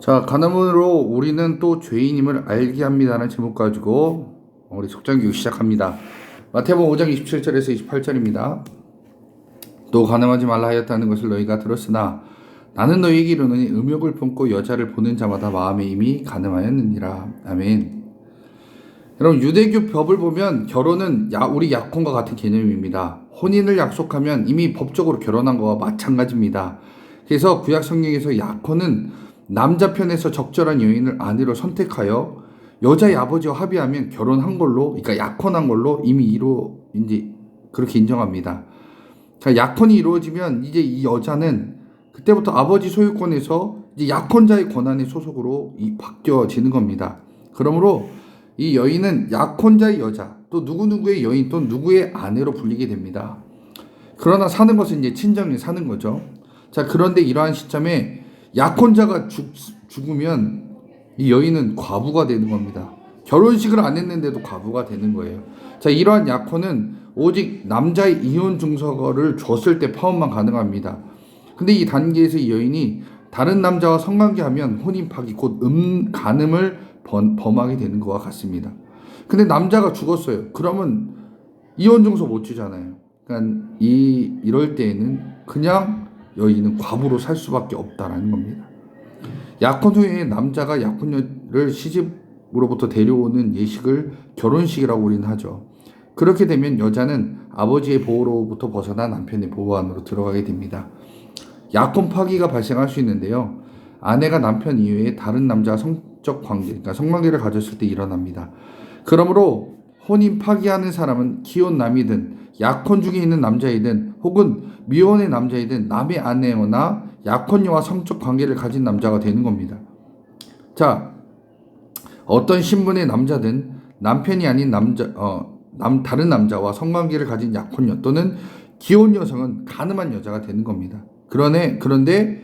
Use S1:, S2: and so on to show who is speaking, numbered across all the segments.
S1: 자, 가늠으로 우리는 또 죄인임을 알게 합니다라는 제목 가지고 우리 속장교육 시작합니다. 마태복음 5장 27절에서 28절입니다. 또 가늠하지 말라 하였다는 것을 너희가 들었으나 나는 너희에게 이르노니 음욕을 품고 여자를 보는 자마다 마음에 이미 가늠하였느니라. 아멘. 여러분 유대교 법을 보면 결혼은 야, 우리 약혼과 같은 개념입니다. 혼인을 약속하면 이미 법적으로 결혼한 거와 마찬가지입니다. 그래서 구약 성경에서 약혼은 남자 편에서 적절한 여인을 아내로 선택하여 여자의 아버지와 합의하면 결혼한 걸로, 그러니까 약혼한 걸로 이미 이루 이제 그렇게 인정합니다. 자, 약혼이 이루어지면 이제 이 여자는 그때부터 아버지 소유권에서 이제 약혼자의 권한의 소속으로 이 바뀌어지는 겁니다. 그러므로 이 여인은 약혼자의 여자, 또 누구누구의 여인, 또 누구의 아내로 불리게 됩니다. 그러나 사는 것은 이제 친정에 사는 거죠. 자, 그런데 이러한 시점에 약혼자가 죽, 죽으면 이 여인은 과부가 되는 겁니다. 결혼식을 안 했는데도 과부가 되는 거예요. 자, 이러한 약혼은 오직 남자의 이혼 증서를 줬을 때 파혼만 가능합니다. 근데 이 단계에서 이 여인이 다른 남자와 성관계하면 혼인 파기 곧 음, 간음을 범, 범하게 되는 것과 같습니다. 근데 남자가 죽었어요. 그러면 이혼 증서 못 주잖아요. 그러니까 이 이럴 때에는 그냥 여인은 과부로 살 수밖에 없다라는 겁니다. 약혼 후에 남자가 약혼녀를 시집으로부터 데려오는 예식을 결혼식이라고 우리는 하죠. 그렇게 되면 여자는 아버지의 보호로부터 벗어나 남편의 보호 안으로 들어가게 됩니다. 약혼 파기가 발생할 수 있는데요. 아내가 남편 이외에 다른 남자와 성적 관계, 그러니까 성관계를 가졌을 때 일어납니다. 그러므로 혼인 파기하는 사람은 기혼남이든 약혼 중에 있는 남자이든 혹은 미혼의 남자이든 남의 아내거나 약혼녀와 성적 관계를 가진 남자가 되는 겁니다. 자, 어떤 신분의 남자든 남편이 아닌 남자, 어, 남, 다른 남자와 성관계를 가진 약혼녀 또는 기혼 여성은 가늠한 여자가 되는 겁니다. 그러네, 그런데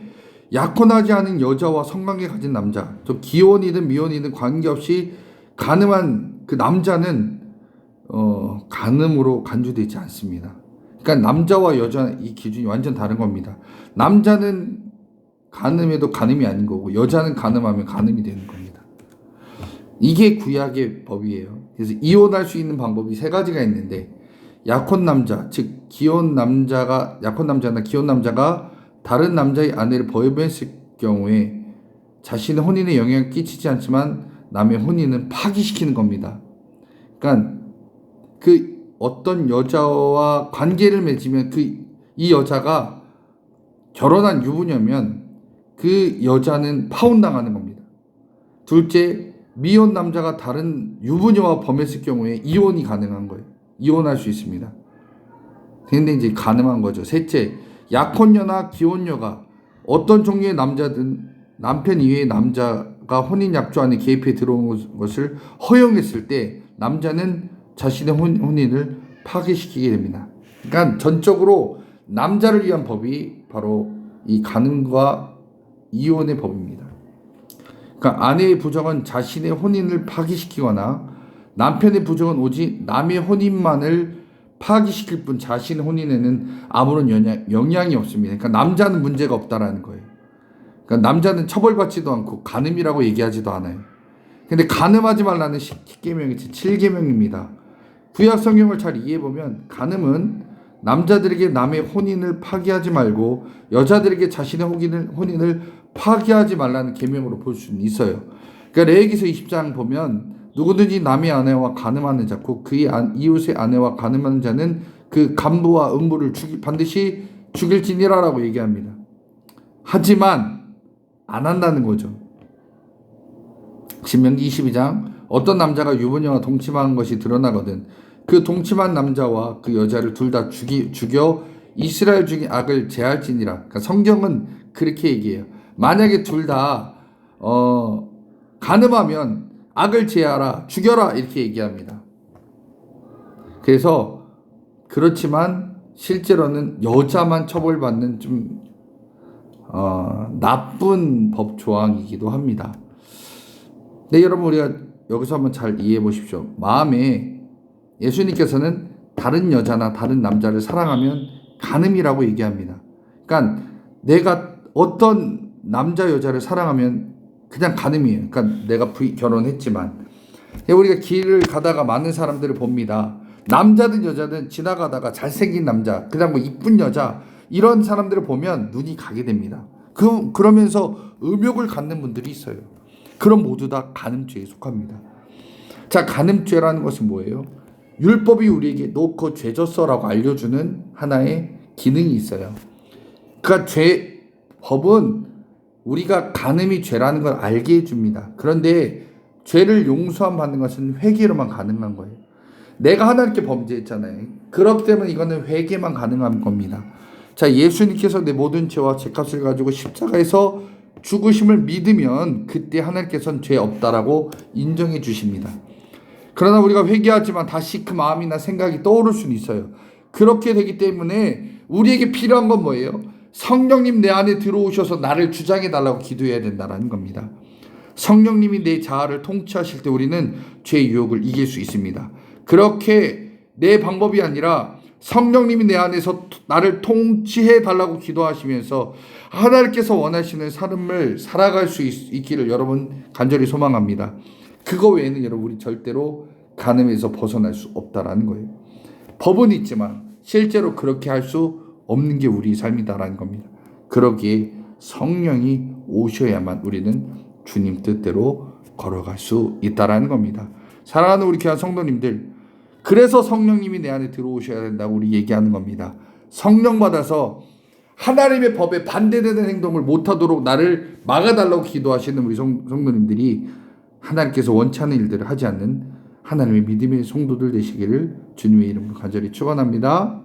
S1: 약혼하지 않은 여자와 성관계 가진 남자, 저 기혼이든 미혼이든 관계없이 가늠한 그 남자는 어, 간음으로 간주되지 않습니다. 그러니까 남자와 여자 이 기준이 완전 다른 겁니다. 남자는 간음해도 간음이 아닌 거고 여자는 간음하면 간음이 되는 겁니다. 이게 구약의 법이에요. 그래서 이혼할 수 있는 방법이 세 가지가 있는데 약혼 남자, 즉 기혼 남자가 약혼 남자나 기혼 남자가 다른 남자의 아내를 범했을 경우에 자신의 혼인에 영향을 끼치지 않지만 남의 혼인은 파기시키는 겁니다. 그러니까 그 어떤 여자와 관계를 맺으면 그 이 여자가 결혼한 유부녀면 그 여자는 파혼당하는 겁니다. 둘째, 미혼 남자가 다른 유부녀와 범했을 경우에 이혼이 가능한 거예요. 이혼할 수 있습니다. 근데 이제 가능한 거죠. 셋째, 약혼녀나 기혼녀가 어떤 종류의 남자든 남편 이외의 남자가 혼인 약조 안에 개입해 들어온 것을 허용했을 때 남자는 자신의 혼, 혼인을 파괴시키게 됩니다. 그러니까 전적으로 남자를 위한 법이 바로 이 간음과 이혼의 법입니다. 그러니까 아내의 부정은 자신의 혼인을 파기시키거나 남편의 부정은 오직 남의 혼인만을 파기시킬 뿐 자신의 혼인에는 아무런 영향, 영향 이 없습니다. 그러니까 남자는 문제가 없다라는 거예요. 그러니까 남자는 처벌받지도 않고 간음이라고 얘기하지도 않아요. 근데 간음하지 말라는 10계명이 7계명입니다. 구약 성경을 잘 이해해 보면 간음은 남자들에게 남의 혼인을 파기하지 말고 여자들에게 자신의 혼인을, 혼인을 파기하지 말라는 계명으로 볼 수는 있어요. 그러니까 레위기서 20장 보면 누구든지 남의 아내와 간음하는 자, 곧 그의 이웃의 아내와 간음하는 자는 그 간부와 음부를 죽이, 반드시 죽일지니라라고 얘기합니다. 하지만 안 한다는 거죠. 신명기 22장 어떤 남자가 유부녀와 동침한 것이 드러나거든 그 동침한 남자와 그 여자를 둘 다 죽이 죽여 이스라엘 중에 악을 제할지니라. 그러니까 성경은 그렇게 얘기해요. 만약에 둘다 어, 간음하면 악을 제하라, 죽여라 이렇게 얘기합니다. 그래서 그렇지만 실제로는 여자만 처벌받는 좀 어, 나쁜 법 조항이기도 합니다. 네, 여러분 우리가 여기서 한번 잘 이해해 보십시오. 마음에 예수님께서는 다른 여자나 다른 남자를 사랑하면 간음이라고 얘기합니다. 그러니까 내가 어떤 남자 여자를 사랑하면 그냥 간음이에요. 그러니까 내가 부- 결혼했지만 우리가 길을 가다가 많은 사람들을 봅니다. 남자든 여자든 지나가다가 잘생긴 남자, 그다음 뭐 이쁜 여자 이런 사람들을 보면 눈이 가게 됩니다. 그 그러면서 음욕을 갖는 분들이 있어요. 그럼 모두 다 간음죄에 속합니다. 자, 간음죄라는 것은 뭐예요? 율법이 우리에게 놓고 죄졌어라고 알려주는 하나의 기능이 있어요. 그러니까 죄 법은 우리가 간음이 죄라는 걸 알게 해줍니다. 그런데 죄를 용서함 받는 것은 회개로만 가능한 거예요. 내가 하나님께 범죄했잖아요. 그렇기 때문에 이거는 회개만 가능한 겁니다. 자, 예수님께서 내 모든 죄와 죄값을 가지고 십자가에서 죽으심을 믿으면 그때 하나님께서는 죄 없다라고 인정해 주십니다. 그러나 우리가 회개하지만 다시 그 마음이나 생각이 떠오를 수는 있어요. 그렇게 되기 때문에 우리에게 필요한 건 뭐예요? 성령님 내 안에 들어오셔서 나를 주장해 달라고 기도해야 된다라는 겁니다. 성령님이 내 자아를 통치하실 때 우리는 죄의 유혹을 이길 수 있습니다. 그렇게 내 방법이 아니라 성령님이 내 안에서 나를 통치해 달라고 기도하시면서 하나님께서 원하시는 삶을 살아갈 수 있, 있기를 여러분 간절히 소망합니다. 그거 외에는 여러분 우리 절대로 간음에서 벗어날 수 없다라는 거예요. 법은 있지만 실제로 그렇게 할 수 없는 게 우리 삶이다라는 겁니다. 그러기에 성령이 오셔야만 우리는 주님 뜻대로 걸어갈 수 있다라는 겁니다. 사랑하는 우리 귀한 성도님들, 그래서 성령님이 내 안에 들어오셔야 된다고 우리 얘기하는 겁니다. 성령 받아서 하나님의 법에 반대되는 행동을 못하도록 나를 막아달라고 기도하시는 우리 성, 성도님들이 하나님께서 원치 않는 일들을 하지 않는 하나님의 믿음의 성도들 되시기를 주님의 이름으로 간절히 축원합니다.